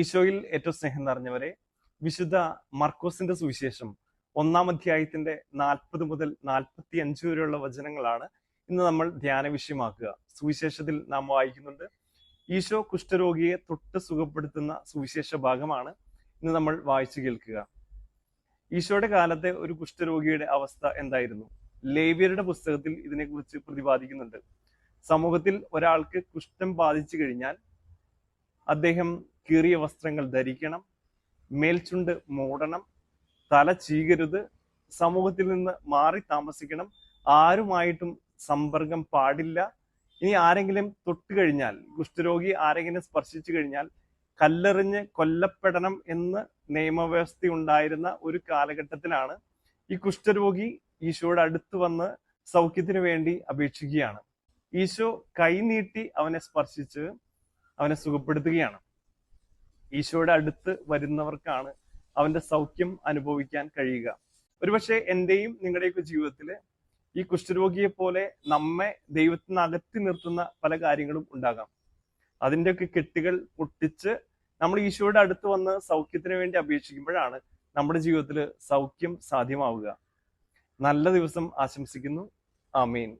ഈശോയിൽ ഏറ്റവും സ്നേഹം നിറഞ്ഞവരെ വിശുദ്ധ മർക്കോസിന്റെ സുവിശേഷം ഒന്നാം അധ്യായത്തിന്റെ നാൽപ്പത് മുതൽ നാൽപ്പത്തി അഞ്ച് വരെയുള്ള വചനങ്ങളാണ് ഇന്ന് നമ്മൾ ധ്യാന വിഷയമാക്കുക. സുവിശേഷത്തിൽ നാം വായിക്കുന്നുണ്ട് ഈശോ കുഷ്ഠരോഗിയെ തൊട്ട് സുഖപ്പെടുത്തുന്ന സുവിശേഷ ഭാഗമാണ് ഇന്ന് നമ്മൾ വായിച്ചു കേൾക്കുക. ഈശോയുടെ കാലത്തെ ഒരു കുഷ്ഠരോഗിയുടെ അവസ്ഥ എന്തായിരുന്നു? ലേവ്യരുടെ പുസ്തകത്തിൽ ഇതിനെക്കുറിച്ച് പ്രതിപാദിക്കുന്നുണ്ട്. സമൂഹത്തിൽ ഒരാൾക്ക് കുഷ്ഠം ബാധിച്ചു കഴിഞ്ഞാൽ അദ്ദേഹം കീറിയ വസ്ത്രങ്ങൾ ധരിക്കണം മേൽചുണ്ട് മൂടണം തല ചീകരുത് സമൂഹത്തിൽ നിന്ന് മാറി താമസിക്കണം ആരുമായിട്ടും സമ്പർക്കം പാടില്ല. ഇനി ആരെങ്കിലും തൊട്ട് കഴിഞ്ഞാൽ കുഷ്ഠരോഗി ആരെങ്കിലും സ്പർശിച്ചു കഴിഞ്ഞാൽ കല്ലെറിഞ്ഞ് കൊല്ലപ്പെടണം എന്ന് നിയമവ്യവസ്ഥ ഉണ്ടായിരുന്ന ഒരു കാലഘട്ടത്തിലാണ് ഈ കുഷ്ഠരോഗി ഈശോയുടെ അടുത്ത് വന്ന് സൗഖ്യത്തിന് വേണ്ടി അപേക്ഷിക്കുകയാണ്. ഈശോ കൈനീട്ടി അവനെ സ്പർശിച്ച് അവനെ സുഖപ്പെടുത്തുകയാണ്. ഈശോയുടെ അടുത്ത് വരുന്നവർക്കാണ് അവന്റെ സൗഖ്യം അനുഭവിക്കാൻ കഴിയുക. ഒരുപക്ഷെ എന്റെയും നിങ്ങളുടെയൊക്കെ ജീവിതത്തിൽ ഈ കുഷ്ഠരോഗിയെ പോലെ നമ്മെ ദൈവത്തിന് അകത്തി നിർത്തുന്ന പല കാര്യങ്ങളും ഉണ്ടാകാം. അതിന്റെയൊക്കെ കെട്ടുകൾ പൊട്ടിച്ച് നമ്മൾ ഈശോയുടെ അടുത്ത് വന്ന് സൗഖ്യത്തിന് വേണ്ടി അപേക്ഷിക്കുമ്പോഴാണ് നമ്മുടെ ജീവിതത്തിൽ സൗഖ്യം സാധ്യമാവുക. നല്ല ദിവസം ആശംസിക്കുന്നു. ആമീൻ.